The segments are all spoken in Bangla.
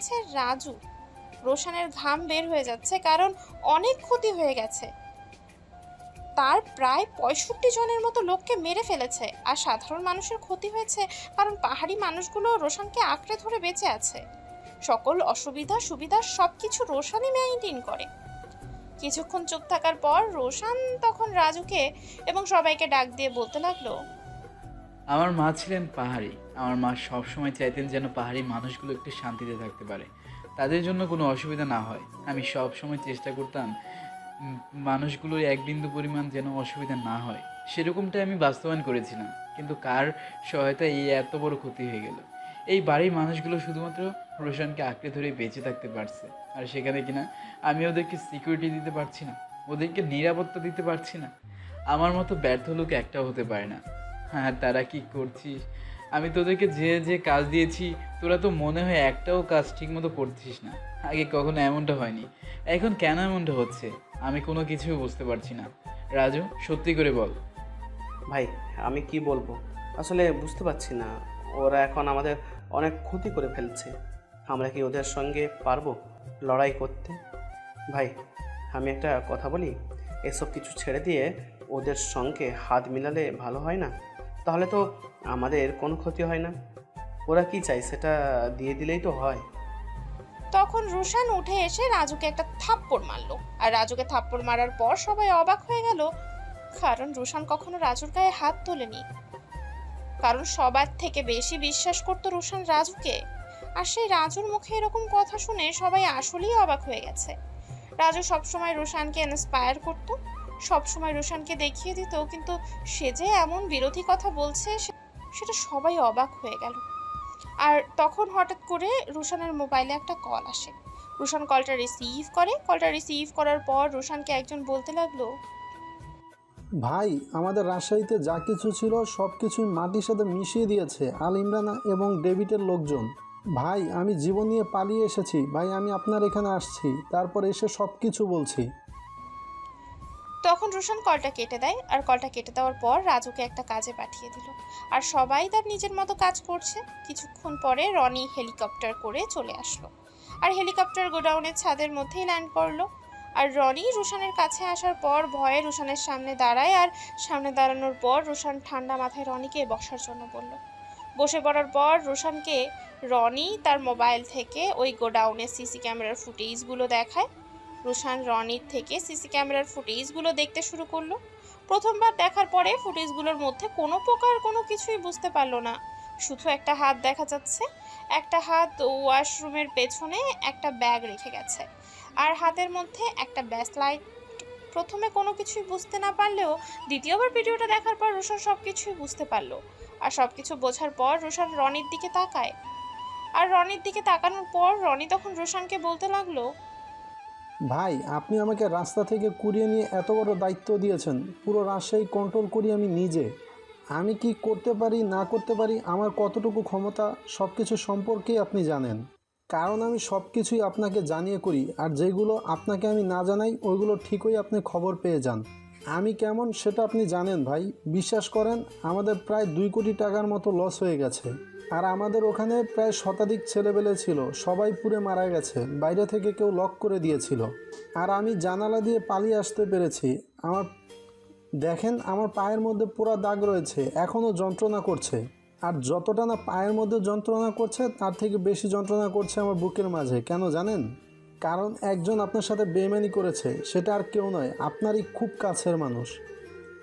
হচ্ছে রাজু। রোশানের ঘাম বের হয়ে যাচ্ছে কারণ অনেক ক্ষতি হয়ে গেছে। তার প্রায় পঁয়ষট্টি জনের মতো লোককে মেরে ফেলেছে আর সাধারণ মানুষের ক্ষতি হয়েছে কারণ পাহাড়ি মানুষগুলো রোশানকে আঁকড়ে ধরে বেঁচে আছে। সকল অসুবিধা সুবিধা সব কিছু রোশানই মেইনটেইন করে। কিছুক্ষণ চুপ থাকার পর রোশান তখন রাজুকে এবং সবাইকে ডাক দিয়ে বলতে লাগল, আমার মা ছিলেন পাহাড়ি। আমার মা সবসময় চাইতেন যেন পাহাড়ি মানুষগুলো একটু শান্তিতে থাকতে পারে। তাদের জন্য কোনো অসুবিধা না হয়। আমি সব সময় চেষ্টা করতাম মানুষগুলোর এক বিন্দু পরিমাণ যেন অসুবিধা না হয়। সেরকমটাই আমি বাস্তবায়ন করেছিলাম। কিন্তু কার সহায়তায় এই এত বড় ক্ষতি হয়ে গেল? এই বাড়ির মানুষগুলো শুধুমাত্র রোশনকে আঁকড়ে ধরে বেঁচে থাকতে পারছে। আর সেখানে কিনা আমি ওদেরকে সিকিউরিটি দিতে পারছি না। ওদেরকে নিরাপত্তা দিতে পারছি না। আমার মতো ব্যর্থ লোক একটাও হতে পারে না। হ্যাঁ তারা কি করছিস? আমি তোদেরকে যে যে কাজ দিয়েছি, তোরা তো মনে হয় একটাও কাজ ঠিকমতো করছিস না। আগে কখনো এমনটা হয়নি। এখন কেন এমনটা হচ্ছে? আমি কোনো কিছুই বুঝতে পারছি না। রাজু, সত্যি করে বল। ভাই, আমি কি বলব? আসলে বুঝতে পারছি না। ওরা এখন আমাদের অনেক ক্ষতি করে ফেলছে। আমরা কি ওদের সঙ্গে পারব লড়াই করতে? ভাই, আমি একটা কথা বলি। এসব কিছু ছেড়ে দিয়ে ওদের সঙ্গে হাত মিলালে ভালো হয় না? তাহলে তো আমাদের কোনো ক্ষতি হয় না। ওরা কি চাই সেটা দিয়ে দিলেই তো হয়। তখন রোশান উঠে এসে রাজুকে একটা থাপ্পড় মারলো। আর রাজুকে থাপ্পড় মারার পর সবাই অবাক হয়ে গেল। কারণ রোশান কখনো রাজুর গায়ে হাত তোলেনি। কারণ সবার থেকে বেশি বিশ্বাস করতো রোশান রাজুকে। আর সেই রাজুর মুখে এরকম কথা শুনে সবাই আসলেই অবাক হয়ে গেছে। রাজু সবসময় রোশানকে ইন্সপায়ার করতো। সবসময় রোশানকে দেখিয়ে দিত, কিন্তু সে যে এমন বিরোধী কথা বলছে সেটা সবাই অবাক হয়ে গেল। আর তখন হঠাৎ করে রোশানের মোবাইলে একটা কল আসে। রোশান কলটা রিসিভ করে। কলটা রিসিভ করার পর রোশানকে একজন বলতে লাগল, ভাই, আমাদের রাজশাহীতে যা কিছু ছিল সব কিছুই মাটির সাথে মিশিয়ে দিয়েছে আল ইমরানা এবং ডেভিডের লোকজন। ভাই, আমি জীবন নিয়ে পালিয়ে এসেছি। ভাই, আমি আপনার এখানে আসছি। তারপর এসে সব কিছু বলছি। তখন রোশন কলটা কেটে দেয়, আর কলটা কেটে দেওয়ার পর রাজুকে একটা কাজে পাঠিয়ে দিল। আর সবাই তার নিজের মতো কাজ করছে। কিছুক্ষণ পরে রনি হেলিকপ্টার করে চলে আসলো। আর হেলিকপ্টার গোডাউনের ছাদের মধ্যেই ল্যান্ড করল। আর রনি রোশানের কাছে আসার পর ভয়ে রোশানের সামনে দাঁড়ায়, আর সামনে দাঁড়ানোর পর রোশান ঠান্ডা মাথায় রনিকে বসার জন্য বলল। বসে পড়ার পর রোশানকে রনি তার মোবাইল থেকে ওই গোডাউনের সিসি ক্যামেরার ফুটেজগুলো দেখায়। রোশান, রনির থেকে সিসি ক্যামেরার ফুটেজগুলো দেখতে শুরু করল। প্রথমবার দেখার পরে ফুটেজগুলোর মধ্যে কোনো প্রকার কোনো কিছুই বুঝতে পারল না। শুধু একটা হাত দেখা যাচ্ছে। একটা হাত ওয়াশরুমের পেছনে একটা ব্যাগ রেখে গেছে। আর হাতের মধ্যে একটা ব্যাস লাইট। প্রথমে কোনো কিছুই বুঝতে না পারলেও দ্বিতীয়বার ভিডিওটা দেখার পর রোশন সব কিছুই বুঝতে পারল। আর সব কিছু বোঝার পর রোশন রনির দিকে তাকায়। আর রনির দিকে তাকানোর পর রনি তখন রোশনকে বলতে লাগল ভাই, আপনি আমাকে রাস্তা থেকে কুড়িয়ে নিয়ে এত বড় দায়িত্ব দিয়েছেন। পুরো রাজশাহী কন্ট্রোল করি আমি নিজে। আমি কি করতে পারি, না করতে পারি, আমার কতটুকু ক্ষমতা সব কিছু সম্পর্কেই আপনি জানেন। কারণ আমি সব কিছুই আপনাকে জানিয়ে করি, আর যেগুলো আপনাকে আমি না জানাই, ওইগুলো ঠিকই আপনি খবর পেয়ে যান। আমি কেমন সেটা আপনি জানেন ভাই, বিশ্বাস করেন, আমাদের প্রায় দুই কোটি টাকার মতো লস হয়ে গেছে। আর আমাদের ওখানে প্রায় শতাধিক ছেলেবেলে ছিল। সবাই পুড়ে মারা গেছে। বাইরে থেকে কেউ লক করে দিয়েছিল। আর আমি জানালা দিয়ে পালিয়ে আসতে পেরেছি। আমার, দেখেন, আমার পায়ের মধ্যে পুরো দাগ রয়েছে। এখনও যন্ত্রণা করছে। আর যতটা না পায়ের মধ্যে যন্ত্রণা করছে, তার থেকে বেশি যন্ত্রণা করছে আমার বুকের মাঝে। কেন জানেন? কারণ একজন আপনার সাথে বেমানি করেছে, সেটা আর কেউ নয়, আপনারই খুব কাছের মানুষ।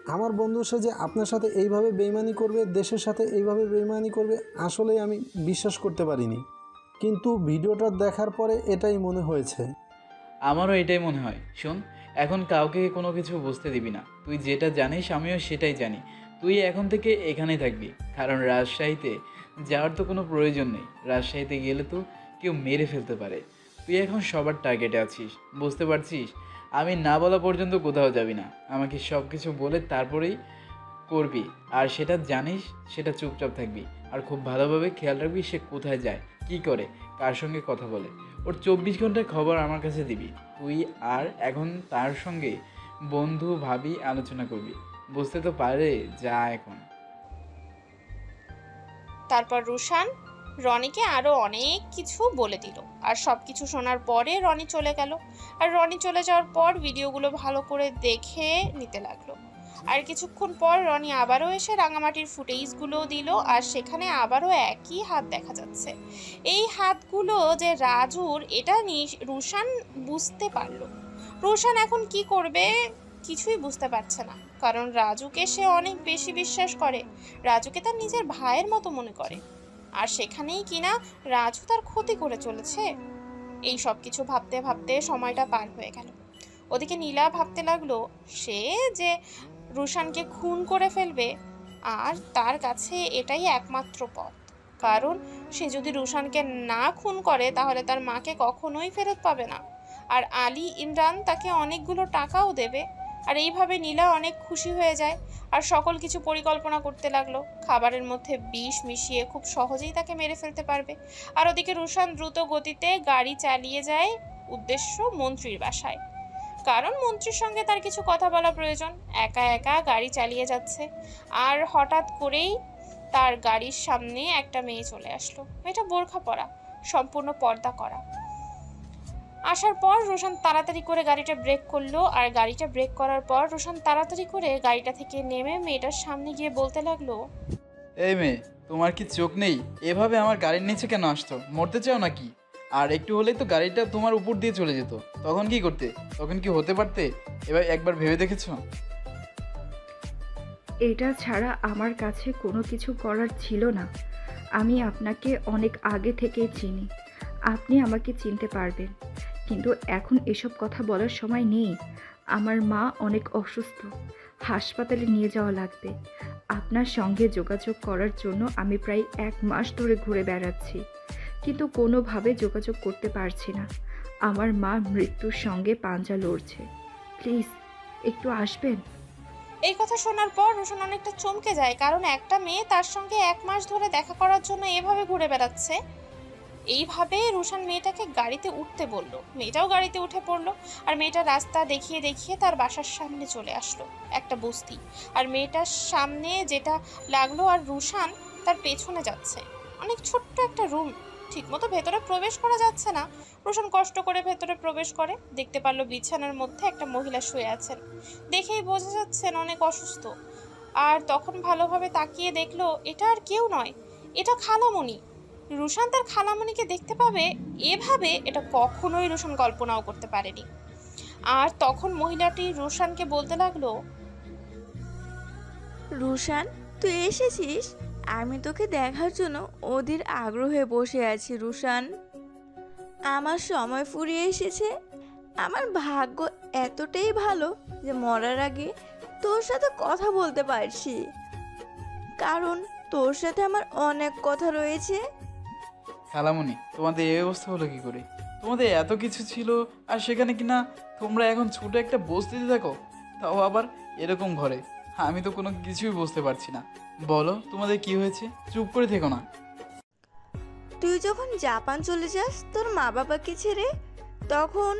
আমার বন্ধু সে যে আপনার সাথে এইভাবে বেইমানি করবে, দেশের সাথে এইভাবে বেইমানি করবে, আসলেই আমি বিশ্বাস করতে পারিনি। কিন্তু ভিডিওটা দেখার পরে এটাই মনে হয়েছে। আমারও এটাই মনে হয়। শোন, এখন কাউকে কোনো কিছু বুঝতে দিবি না। তুই যেটা জানিস, আমিও সেটাই জানি। তুই এখন থেকে এখানেই থাকবি। কারণ রাজশাহীতে যাওয়ার তো কোনো প্রয়োজন নেই। রাজশাহীতে গেলে তো কেউ মেরে ফেলতে পারে। তুই এখন সবার টার্গেটে আছিস। বুঝতে পারছিস? আমি না বলা পর্যন্ত কোথাও যাবি না। আমাকে সব কিছু বলে তারপরেই করবি। আর সেটা জানিস, সেটা চুপচাপ থাকবি। আর খুব ভালোভাবে খেয়াল রাখবি সে কোথায় যায়, কি করে, কার সঙ্গে কথা বলে। ওর চব্বিশ ঘণ্টার খবর আমার কাছে দিবি। তুই আর এখন তার সঙ্গে বন্ধু, ভাবি আলোচনা করবি। বুঝতে তো পারে যা এখন। তারপর রুশান রনিকে আরও অনেক কিছু বলে দিল। আর সব কিছু শোনার পরে রনি চলে গেল। আর রনি চলে যাওয়ার পর ভিডিওগুলো ভালো করে দেখে নিতে লাগল। আর কিছুক্ষণ পর রনি আবারও এসে রাঙামাটির ফুটেজগুলো দিল। আর সেখানে আবারও একই হাত দেখা যাচ্ছে। এই হাতগুলো যে রাজুর, এটা নি- রুশান বুঝতে পারল। রুশান এখন কি করবে কিছুই বুঝতে পারছে না। কারণ রাজুকে সে অনেক বেশি বিশ্বাস করে। রাজুকে তার নিজের ভাইয়ের মতো মনে করে। আর সেখানেই কিনা রাজু তার ক্ষতি করে চলেছে। এই সব কিছু ভাবতে ভাবতে সময়টা পার হয়ে গেল। ওদিকে নীলা ভাবতে লাগল, সে যে রুশানকে খুন করে ফেলবে, আর তার কাছে এটাই একমাত্র পথ। কারণ সে যদি রুশানকে না খুন করে, তাহলে তার মাকে কখনোই ফেরত পাবে না। আর আলী ইমরান তাকে অনেকগুলো টাকাও দেবে। আর এইভাবে নীলা অনেক খুশি হয়ে যায় আর সকল কিছু পরিকল্পনা করতে লাগল। খাবারের মধ্যে বিষ মিশিয়ে খুব সহজেই তাকে মেরে ফেলতে পারবে। আর ওদিকে রুশান দ্রুত গতিতে গাড়ি চালিয়ে যায় উদ্দেশ্য মন্ত্রীর বাসায়। কারণ মন্ত্রীর সঙ্গে তার কিছু কথা বলা প্রয়োজন। একা একা গাড়ি চালিয়ে যাচ্ছে। আর হঠাৎ করেই তার গাড়ির সামনে একটা মেয়ে চলে আসলো। মেয়েটা বোরখা পরা, সম্পূর্ণ পর্দা করা। আসার পর রোশন তাড়াতাড়ি করে গাড়িটা ব্রেক করল আর গাড়িটা ব্রেক করার পর রোশন তাড়াতাড়ি করে গাড়িটা থেকে নেমে মেয়েটার সামনে গিয়ে বলতে লাগল এই মেয়ে তোমার কি চোখ নেই? এভাবে আমার গাড়ির নিচে কেন আসতো মরতে চাও নাকি? আর একটু হলেই তো গাড়িটা তোমার উপর দিয়ে চলে যেত। তখন কি করতে? তখন কি হতে পারতে? এবার একবার ভেবে দেখেছ? এটা ছাড়া আমার কাছে কোনো কিছু করার ছিল না। আমি আপনাকে অনেক আগে থেকেই চিনি। আপনি আমাকে চিনতে পারবেন। কিন্তু এখন এসব কথা বলার সময় নেই। আমার মা অনেক অসুস্থ। হাসপাতালে নিয়ে যাওয়া লাগবে। আপনার সঙ্গে যোগাযোগ করার জন্য আমি প্রায় এক মাস ধরে ঘুরে বেড়াচ্ছি। কিন্তু কোনোভাবে যোগাযোগ করতে পারছি না। আমার মা মৃত্যুর সঙ্গে পাঞ্জা লড়ছে। প্লিজ, একটু আসবেন? এই কথা শোনার পর রোশন অনেকটা চমকে যায়, কারণ একটা মেয়ে তার সঙ্গে এক মাস ধরে দেখা করার জন্য এভাবে ঘুরে বেড়াচ্ছে। এইভাবে রুশান মেয়েটাকে গাড়িতে উঠতে বলল। মেয়েটাও গাড়িতে উঠে পড়ল আর মেয়েটা রাস্তা দেখিয়ে দেখিয়ে তার বাসার সামনে চলে আসলো একটা বস্তি। আর মেয়েটার সামনে যেটা লাগল আর রুশান তার পেছনে যাচ্ছে। অনেক ছোট্ট একটা রুম। ঠিকমতো ভেতরে প্রবেশ করা যাচ্ছে না। রোশন কষ্ট করে ভেতরে প্রবেশ করে। দেখতে পারল বিছানার মধ্যে একটা মহিলা শুয়ে আছেন। দেখেই বোঝা যাচ্ছেন অনেক অসুস্থ। আর তখন ভালোভাবে তাকিয়ে দেখল, এটা আর কেউ নয়। এটা খালামণি রুশান তার খালামণিকে দেখতে পাবে, এভাবে এটা কখনোই রুশান কল্পনাও করতে পারেনি। আর তখন মহিলাটি রুশানকে বলতে লাগল, রুশান, তুই এসেছিস? আমি তোকে দেখার জন্য ওদের আগ্রহে বসে আছি, রুশান। আমার সময় ফুরিয়ে এসেছে। আমার ভাগ্য এতটাই ভালো যে মরার আগে তোর সাথে কথা বলতে পারছি। কারণ তোর সাথে আমার অনেক কথা রয়েছে। খালামণি তোমাদের এই অবস্থা হলো কি করে? তোমাদের এত কিছু ছিল, আর সেখানে কিনা তোমরা এখন ছোট একটা বস্তিতে থাকো? তাও আবার এরকম ঘরে। আমি তো কোনো কিছুই বুঝতে পারছি না। বলো, তোমাদের কি হয়েছে? চুপ করে থেকো না। তুই যখন জাপান চলে যাস তোর মা বাবাকে ছেড়ে, তখন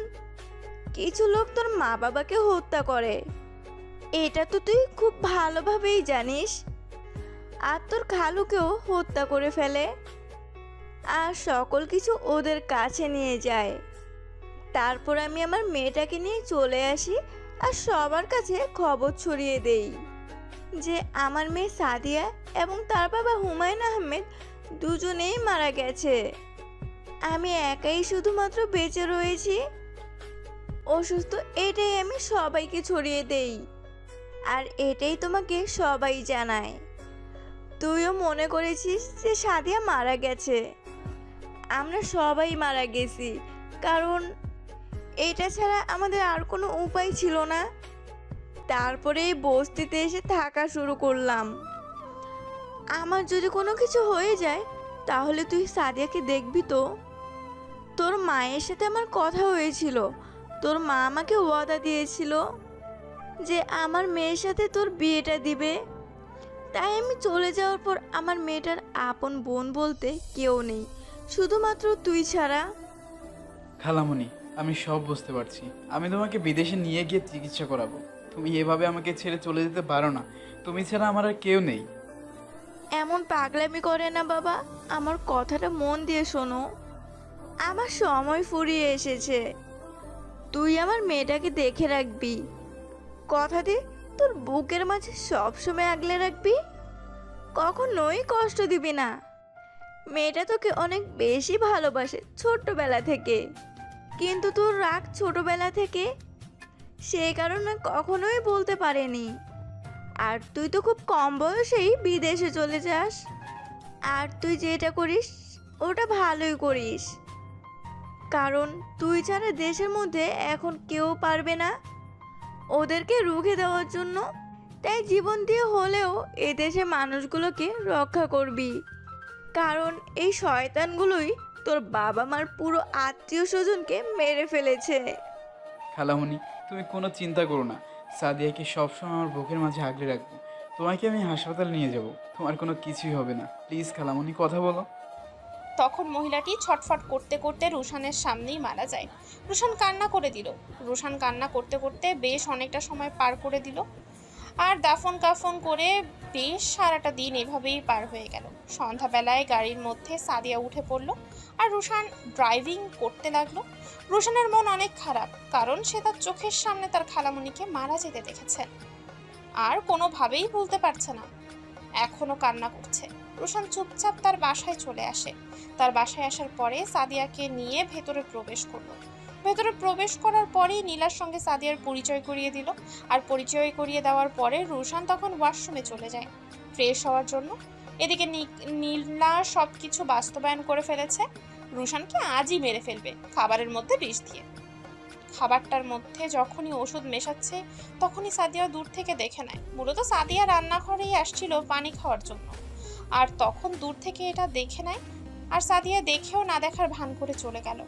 কিছু লোক তোর মা বাবাকে হত্যা করে। এটা তো তুই খুব ভালোভাবেই জানিস। আর তোর খালুকেও হত্যা করে ফেলে। আর সকল কিছু ওদের কাছে নিয়ে যায়। তারপর আমি আমার মেয়েটাকে নিয়ে চলে আসি আর সবার কাছে খবর ছড়িয়ে দেই যে আমার মেয়ে সাদিয়া এবং তার বাবা হুমায়ুন আহমেদ দুজনেই মারা গেছে। আমি একাই শুধুমাত্র বেঁচে রয়েছি। অসুস্থ এটাই আমি সবাইকে ছড়িয়ে দেই আর এটাই তোমাকে সবাই জানায়। তুইও মনে করেছিস যে সাদিয়া মারা গেছে। আমরা সবাই মারা গেছি। কারণ এটা ছাড়া আমাদের আর কোনো উপায় ছিল না। তারপরে এই বস্তিতে এসে থাকা শুরু করলাম। আমার যদি কোনো কিছু হয়ে যায়, তাহলে তুই সাদিয়াকে দেখবি তো। তোর মায়ের সাথে আমার কথা হয়েছিল। তোর মা আমাকে ওয়াদা দিয়েছিল যে আমার মেয়ের সাথে তোর বিয়েটা দিবে। তাই আমি চলে যাওয়ার পর আমার মেয়েটার আপন বোন বলতে কেউ নেই। শুধুমাত্র তুই ছাড়া? খালামণি আমি সব বুঝতে পারছি। আমি তোমাকে বিদেশে নিয়ে গিয়ে চিকিৎসা করাবো। তুমি এভাবে আমাকে ছেড়ে চলে যেতে পারো না। তুমি ছাড়া আমার আর কেউ নেই। এমন পাগলামি করে না বাবা। আমার কথাটা মন দিয়ে শোনো। আমার সময় ফুরিয়ে এসেছে। তুই আমার মেয়েটাকে দেখে রাখবি। কথা দে তোর বুকের মাঝে সবসময় আগলে রাখবি। কখনোই কষ্ট দিবি না। মেয়েটা তোকে অনেক বেশি ভালোবাসে ছোট্টবেলা থেকে। কিন্তু তোর রাগ ছোটবেলা থেকে সেই কারণে কখনোই বলতে পারেনি। আর তুই তো খুব কম বয়সেই বিদেশে চলে যাস। আর তুই যেটা করিস, ওটা ভালোই করিস। কারণ তুই ছাড়া দেশের মধ্যে এখন কেউ পারবে না ওদেরকে রুখে দেওয়ার জন্য। তাই জীবন দিয়ে হলেও এ দেশে মানুষগুলোকে রক্ষা করবি। কারণ এই শয়তানগুলোই তোর বাবা মার পুরো আত্মীয় স্বজনকে মেরে ফেলেছে। খালামণি তুমি কোনো চিন্তা করো না। সাদিয়াকে সবসময় আমার বুকের মাঝে আগলে রাখব। তোমাকে আমি হাসপাতাল নিয়ে যাব। তোমার কোনো কিছুই হবে না। প্লিজ খালামণি কথা বলো। তখন মহিলাটি ছটফট করতে করতে রুশানের সামনেই মারা যায়। রুশান কান্না করে দিল। রুশান কান্না করতে করতে বেশ অনেকটা সময় পার করে দিল। আর দাফন কাফন করে বেশ সারাটা দিন এভাবেই পার হয়ে গেল। সন্ধ্যাবেলায় গাড়ির মধ্যে সাদিয়া উঠে পড়ল আর রুশান ড্রাইভিং করতে লাগল। রুশানের মন অনেক খারাপ, কারণ সে তার চোখের সামনে তার খালামণিকে মারা যেতে দেখেছে। আর কোনোভাবেই ভুলতে পারছে না। এখনও কান্না করছে। রুশান চুপচাপ তার বাসায় চলে আসে। তার বাসায় আসার পরে সাদিয়াকে নিয়ে ভেতরে প্রবেশ করল। ভেতরে প্রবেশ করার পরেই নীলার সঙ্গে সাদিয়ার পরিচয় করিয়ে দিল। আর পরিচয় করিয়ে দেওয়ার পরে রুশান তখন ওয়াশরুমে চলে যায়। ফ্রেশ হওয়ার জন্য। এদিকে নীলা সব কিছু বাস্তবায়ন করে ফেলেছে। রুশানকে আজই মেরে ফেলবে। খাবারের মধ্যে বিষ দিয়ে। খাবারটার মধ্যে যখনই ওষুধ মেশাচ্ছে, তখনই সাদিয়া দূর থেকে দেখে নেয়। মূলত সাদিয়া রান্নাঘরেই আসছিল পানি খাওয়ার জন্য। আর তখন দূর থেকে এটা দেখে নেয়। আর সাদিয়া দেখেও না দেখার ভান করে চলে গেল।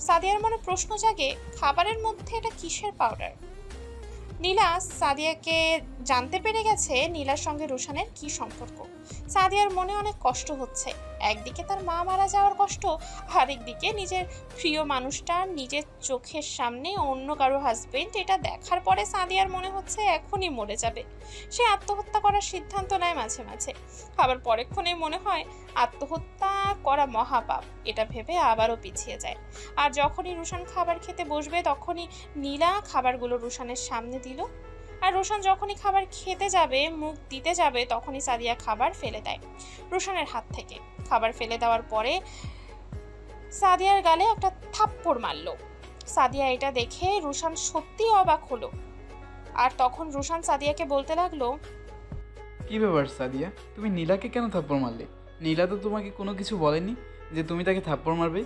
সাদিয়ার মনে প্রশ্ন জাগে, খাবারের মধ্যে এটা কিসের পাউডার নীলা সাদিয়াকে জানতে পেরে গেছে নীলার সঙ্গে রোশানের কি সম্পর্ক। সাদিয়ার মনে অনেক কষ্ট হচ্ছে। একদিকে তার মা মারা যাওয়ার কষ্ট আরেকদিকে নিজের প্রিয় মানুষটা নিজের চোখের সামনে অন্য কারও হাজবেন্ড এটা দেখার পরে সাদিয়ার মনে হচ্ছে এখনই মরে যাবে। সে আত্মহত্যা করার সিদ্ধান্ত নেয় মাঝে মাঝে। আবার পরেক্ষণে মনে হয় আত্মহত্যা করা মহাপাপ, এটা ভেবে আবারও পিছিয়ে যায়। আর যখনই রুশান খাবার খেতে বসবে, তখনই নীলা খাবারগুলো রুশানের সামনে দিল। আর রোশান যখনই খাবার খেতে যাবে মুখ দিতে যাবে তখনই সাদিয়া খাবার ফেলে দেয় রোশানের হাত থেকে। খাবার ফেলে দেওয়ার পরে সাদিয়ার গালে একটা থাপ্পড় মারলো। সাদিয়া এটা দেখে রুশান সত্যি অবাক হলো। আর তখন রুশান সাদিয়াকে বলতে লাগল কি ব্যাপার সাদিয়া? তুমি নীলাকে কেন থাপ্পড় মারলে? নীলা তো তোমাকে কোনো কিছু বলেনি যে তুমি তাকে থাপ্পড় মারবে?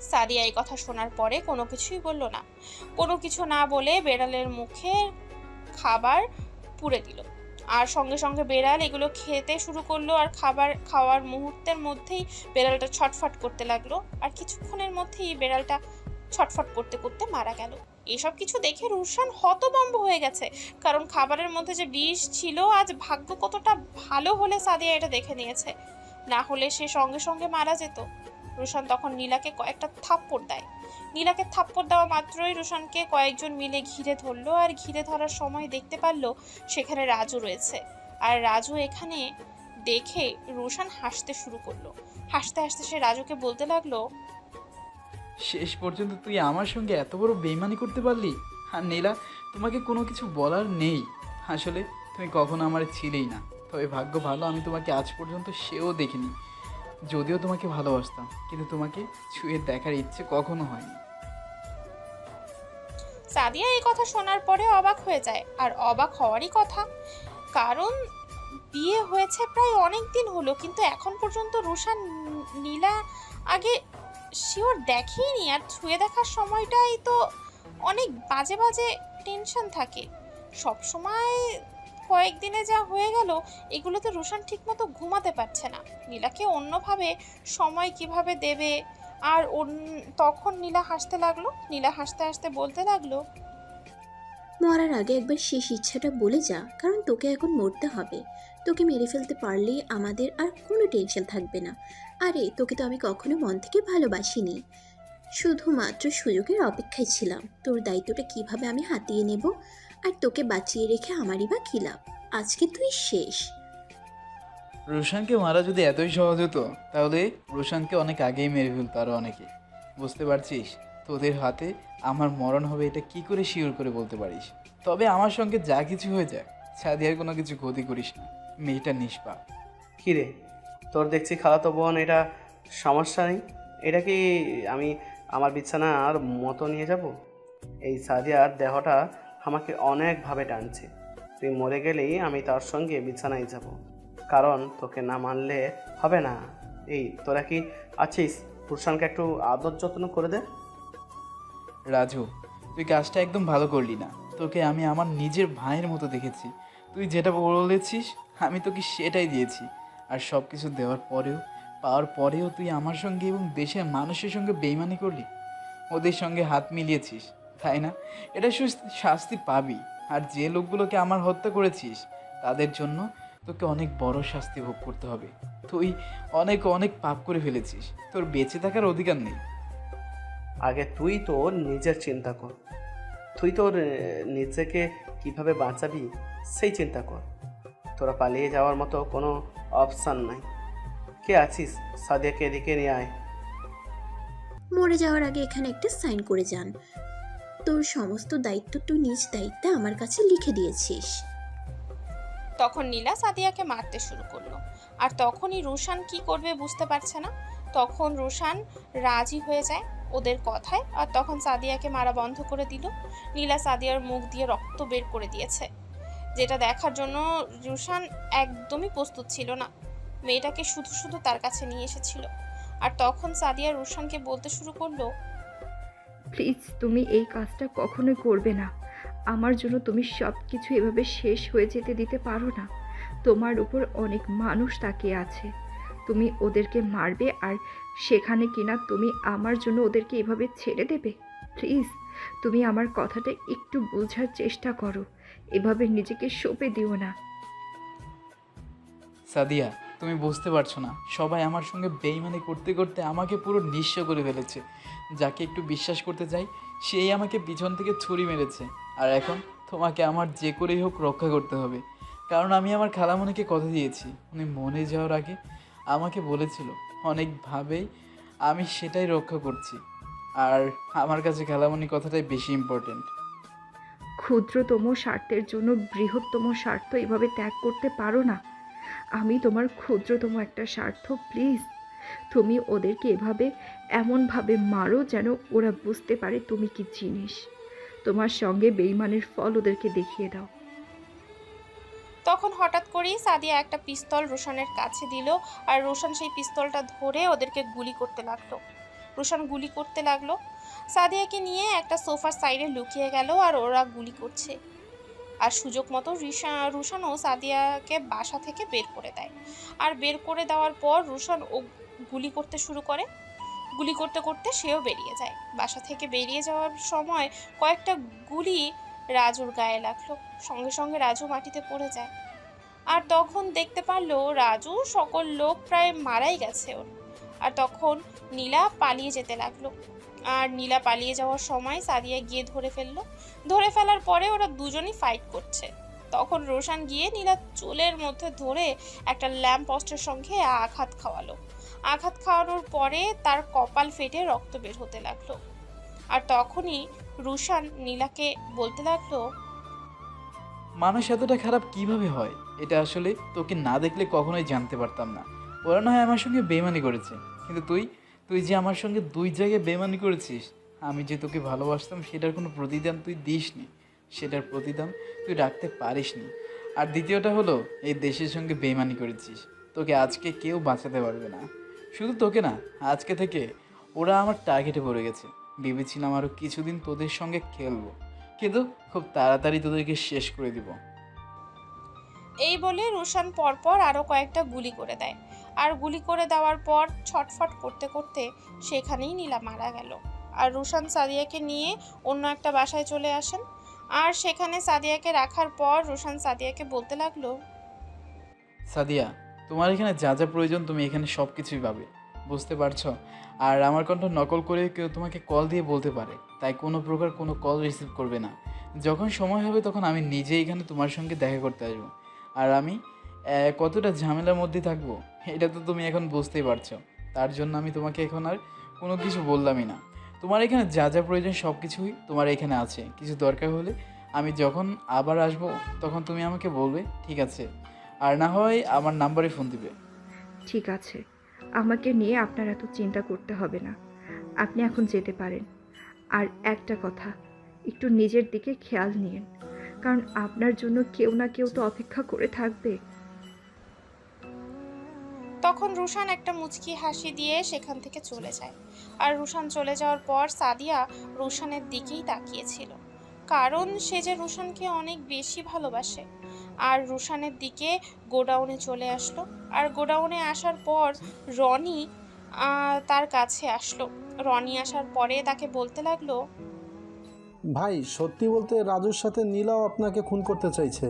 সাদিয়া এই কথা শোনার পরে কোনো কিছুই বলল না। কোনো কিছু না বলে বেড়ালের মুখে খাবার পুড়ে দিল। আর সঙ্গে সঙ্গে বেড়াল এগুলো খেতে শুরু করল আর খাবার খাওয়ার মুহূর্তের মধ্যেই বেড়ালটা ছটফট করতে লাগল। আর কিছুক্ষণের মধ্যেই বেড়ালটা ছটফট করতে করতে মারা গেল। এসব কিছু দেখে রুশান হতবম্ব হয়ে গেছে। কারণ খাবারের মধ্যে যে বিষ ছিল, আজ ভাগ্য কতটা ভালো হলে সাদিয়া এটা দেখে নিয়েছে। না হলে সে সঙ্গে সঙ্গে মারা যেত। রুশান তখন নীলাকে কয়েকটা থাপ্পড় দেয়। নীলাকে থাপ্পড় দেওয়া মাত্রই রোশনকে কয়েকজন মিলে ঘিরে ধরলো আর ঘিরে ধরার সময় দেখতে পারল সেখানে রাজু রয়েছে। আর রাজু এখানে দেখে রুশান হাসতে শুরু করল। হাসতে হাসতে সে রাজুকে বলতে লাগল, শেষ পর্যন্ত তুই আমার সঙ্গে এত বড় বেইমানি করতে পারলি? আর নীলা, তোমাকে কোনো কিছু বলার নেই। আসলে তুমি কখনো আমার ছিলেই না। তবে ভাগ্য ভালো, আমি তোমাকে আজ পর্যন্ত সেও দেখিনি। যদিও তোমাকে ভালোবাসতাম, কিন্তু তোমাকে ছুঁয়ে দেখার ইচ্ছে কখনো হয়নি। সাদিয়া এই কথা শোনার পরে অবাক হয়ে যায়, আর অবাক হওয়ারই কথা। কারণ, বিয়ে হয়েছে প্রায় অনেক দিন হলো, কিন্তু এখন পর্যন্ত রুশান নীলা আগে শিওর দেখেইনি, আর ছুঁয়ে দেখার সময়টাই তো অনেক বাজে বাজে টেনশন থাকে। সব সময় কয়েকদিনে যা হয়ে গেল, এগুলোতে রুশান ঠিকমতো ঘুমাতে পারছে না। নীলাকে অন্যভাবে সময় কীভাবে দেবে? আর তখন নীলা হাসতে লাগল? নীলা হাসতে হাসতে বলতে লাগল, মরার আগে একবার শেষ ইচ্ছাটা বলে যা, কারণ তোকে এখন মরতে হবে। তোকে মেরে ফেলতে পারলেই আমাদের আর কোনো টেনশন থাকবে না। আরে, তোকে তো আমি কখনো মন থেকে ভালোবাসিনি। শুধুমাত্র সুযোগের অপেক্ষায় ছিলাম। তোর দায়িত্বটা কীভাবে আমি হাতিয়ে নেব? আর তোকে বাঁচিয়ে রেখে আমারই বা কী লাভ? আজকে তুই শেষ। রোশানকে মারা যদি এতই সহজ হতো তাহলে রোশানকে অনেক আগেই মেরে ফেলতো আরও অনেকে। বুঝতে পারছিস? তোদের হাতে আমার মরণ হবে এটা কি করে শিওর করে বলতে পারিস? তবে আমার সঙ্গে যা কিছু হয়ে যায় সাদিয়ার কোনো কিছু ক্ষতি করিস না। মেয়েটা নিষ্পাপ। কী রে? তোর দেখছি খালাতো বোন এটা সমস্যা নেই? এটা কি আমি আমার বিছানার মতো নিয়ে যাব? এই সাদিয়ার দেহটা আমাকে অনেকভাবে টানছে। তুই মরে গেলেই আমি তার সঙ্গে বিছানায় যাব। কারণ তোকে না মানলে হবে না। এই, তোরা কি আছিস? পুরসানকে একটু আদর যত্ন করে দে। রাজু, তুই কাজটা একদম ভালো করলি না। তোকে আমি আমার নিজের ভাইয়ের মতো দেখেছি। তুই যেটা বলেছিস, আমি তোকে সেটাই দিয়েছি। আর সব কিছু দেওয়ার পরেও, পাওয়ার পরেও তুই আমার সঙ্গে এবং দেশের মানুষের সঙ্গে বেইমানি করলি? ওদের সঙ্গে হাত মিলিয়েছিস। তাই না? এটা শাস্তি পাবি। আর যে লোকগুলোকে আমার হত্যা করেছিস তাদের জন্য তোকে অনেক বড় শাস্তি ভোগ করতে হবে। তুই অনেক অনেক পাপ করে ফেলেছিস। তোর বেঁচে থাকার অধিকার নেই। আগে তুই তোর নিজের চিন্তা কর। তুই তোর নিজেকে কীভাবে বাঁচাবি সেই চিন্তা কর। তোরা পালিয়ে যাওয়ার মতো কোনো অপশান নাই। কে আছিস? সাদিয়াকে এদিকে নিয়ে আয়। মরে যাওয়ার আগে এখানে একটা সাইন করে যান। তোর সমস্ত দায়িত্ব তুই নিজ দায়িত্বে আমার কাছে লিখে দিয়েছিস। তখন নীলা সাদিয়াকে মারতে শুরু করল। আর তখনই রুশান কি করবে বুঝতে পারছে না। তখন রুশান রাজি হয়ে যায় ওদের কথায় আর তখন সাদিয়াকে মারা বন্ধ করে দিল। নীলা সাদিয়ার মুখ দিয়ে রক্ত বের করে দিয়েছে। যেটা দেখার জন্য রুশান একদমই প্রস্তুত ছিল না। মেয়েটাকে শুধু শুধু তার কাছে নিয়ে এসেছিল। আর তখন সাদিয়া রুশানকে বলতে শুরু করল প্লিজ তুমি এই কাজটা কখনোই করবে না। আমার জন্য তুমি সব কিছু এভাবে শেষ হয়ে যেতে দিতে পারো না। তোমার উপর অনেক মানুষ তাকিয়ে আছে। তুমি ওদেরকে মারবে আর সেখানে কিনা তুমি আমার জন্য ওদেরকে এভাবে ছেড়ে দেবে? প্লিজ, তুমি আমার কথাটা একটু বোঝার চেষ্টা করো। এভাবে নিজেকে সঁপে দিও না। সাদিয়া তুমি বুঝতে পারছ না। সবাই আমার সঙ্গে বেইমানি করতে করতে আমাকে পুরো নিঃস্ব করে ফেলেছে। যাকে একটু বিশ্বাস করতে চাই, সেই আমাকে পিছন থেকে ছুরি মেরেছে। আর এখন তোমাকে আমার যে করেই হোক রক্ষা করতে হবে। কারণ আমি আমার খালামণিকে কথা দিয়েছি। উনি মনে যাওয়ার আগে আমাকে বলেছিল, অনেকভাবেই আমি সেটাই রক্ষা করছি। আর আমার কাছে খালামণি কথাটাই বেশি ইম্পর্টেন্ট ক্ষুদ্রতম স্বার্থের জন্য বৃহত্তম স্বার্থ এভাবে ত্যাগ করতে পারো না। আমি তোমার ক্ষুদ্রতম একটা স্বার্থ, প্লিজ। তুমি ওদেরকে এভাবে এমনভাবে মারো যেন ওরা বুঝতে পারে তুমি কি জিনিস। তোমার সঙ্গে বেইমানের ফল ওদেরকে দেখিয়ে দাও। তখন হঠাৎ করেই সাদিয়া একটা পিস্তল রোশানের কাছে দিল আর রোশান সেই পিস্তলটা ধরে ওদেরকে গুলি করতে লাগল। রোশান গুলি করতে লাগল। সাদিয়াকে নিয়ে একটা সোফার সাইডে লুকিয়ে গেল আর ওরা গুলি করছে। আর সুযোগ মতো রিশা রুশানও সাদিয়াকে বাসা থেকে বের করে দেয়। আর বের করে দেওয়ার পর রুশান ও গুলি করতে শুরু করে। গুলি করতে করতে সেও বেরিয়ে যায়। বাসা থেকে বেরিয়ে যাওয়ার সময় কয়েকটা গুলি রাজুর গায়ে লাগল। সঙ্গে সঙ্গে রাজু মাটিতে পড়ে যায়। আর তখন দেখতে পারল রাজু সকল লোক প্রায় মারাই গেছে ওর। আর তখন নীলা পালিয়ে যেতে লাগল। আর নীলা পালিয়ে যাওয়ার সময় সাদিয়া গিয়ে ধরে ফেলল। ধরে ফেলার পরে ওরা দুজনই ফাইট করছে। তখন রোশান গিয়ে নীলা চুলের মধ্যে ধরে একটা ল্যাম্প পোস্টের সঙ্গে আঘাত খাওয়ালো। আঘাত খাওয়ানোর পরে তার কপাল ফেটে রক্ত বের হতে লাগল। আর তখনই রুশান নীলাকে বলতে লাগল, মানুষ এতটা খারাপ কীভাবে হয়? এটা আসলে তোকে না দেখলে কখনোই জানতে পারতাম না। ওরা না হয় আমার সঙ্গে বেমানি করেছে। কিন্তু তুই তুই যে আমার সঙ্গে দুই জায়গায় বেমানি করেছিস, আমি যে তোকে ভালোবাসতাম, সেটার কোনো প্রতিদান তুই দিসনি। সেটার প্রতিদান তুই রাখতে পারিসনি। আর দ্বিতীয়টা হলো, এই দেশের সঙ্গে বেমানি করেছিস। তোকে আজকে কেউ বাঁচাতে পারবে না। শুধু তোকে না, আজকে থেকে ওরা আমার টার্গেটে পড়ে গেছে। ভেবেছিলাম আরও কিছুদিন তোদের সঙ্গে খেলব। কিন্তু খুব তাড়াতাড়ি তোদেরকে শেষ করে দিব। এই বলে রুশান পরপর আরও কয়েকটা গুলি করে দেয়। আর গুলি করে দেওয়ার পর ছটফট করতে করতে সেখানেই নীলা মারা গেল। আর রুশান সাদিয়াকে নিয়ে অন্য একটা বাসায় চলে আসেন। আর সেখানে সাদিয়াকে রাখার পর রুশান সাদিয়াকে বলতে লাগল, সাদিয়া, তোমার এখানে যা যা প্রয়োজন তুমি এখানে সব কিছুই পাবে। বুঝতে পারছ? আর আমার কণ্ঠ নকল করে কেউ তোমাকে কল দিয়ে বলতে পারে, তাই কোনো প্রকার কোনো কল রিসিভ করবে না। যখন সময় হবে তখন আমি নিজে এখানে তোমার সঙ্গে দেখা করতে আসব। আর আমি কতটা ঝামেলার মধ্যে থাকব? এটা তো তুমি এখন বুঝতেই পারছ। তার জন্য আমি তোমাকে এখন আর কোনো কিছু বললামই না। তোমার এখানে যা যা প্রয়োজন সব কিছুই তোমার এখানে আছে। কিছু দরকার হলে আমি যখন আবার আসব, তখন তুমি আমাকে বলবে, ঠিক আছে? আর না হয় আমার নাম্বারে ফোন দিবে। ঠিক আছে। আমাকে নিয়ে আপনার এত চিন্তা করতে হবে না। আপনি এখন যেতে পারেন। আর একটা কথা, একটু নিজের দিকে খেয়াল নিন। কারণ আপনার জন্য কেউ না কেউ তো অপেক্ষা করে থাকবে। তখন রুশান একটা মুচকি হাসি দিয়ে সেখান থেকে চলে যায়। আর রুশান চলে যাওয়ার পর সাদিয়া রুশানের দিকেই তাকিয়েছিল। কারণ সে যে রুশানকে অনেক বেশি ভালোবাসে। আর রুশানের দিকে গোডাউনে চলে আসলো। আর গোডাউনে আসার পর রনি তার কাছে আসলো। রনি আসার পরে তাকে বলতে লাগল, ভাই, সত্যি বলতে রাজুর সাথে নীলাও আপনাকে খুন করতে চাইছে।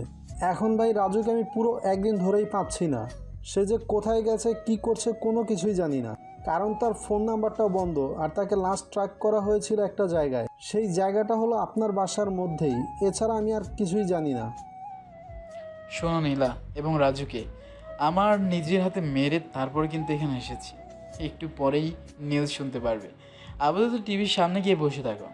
এখন ভাই, রাজুকে আমি পুরো একদিন ধরেই পাচ্ছি না। সে যে কোথায় গেছে, কি করছে কোনো কিছুই জানি না। কারণ তার ফোন নাম্বারটাও বন্ধ আর তাকে লাস্ট ট্র্যাক করা হয়েছিল একটা জায়গায়। সেই জায়গাটা হলো আপনার বাসার মধ্যেই। এছাড়া আমি আর কিছুই জানি না। শোনো নীলা এবং রাজুকে, আমার নিজের হাতে মেরে তারপরে কিন্তু এখানে এসেছি। একটু পরেই নিউজ শুনতে পারবে। আপাতত টিভির সামনে গিয়ে বসে থাকো।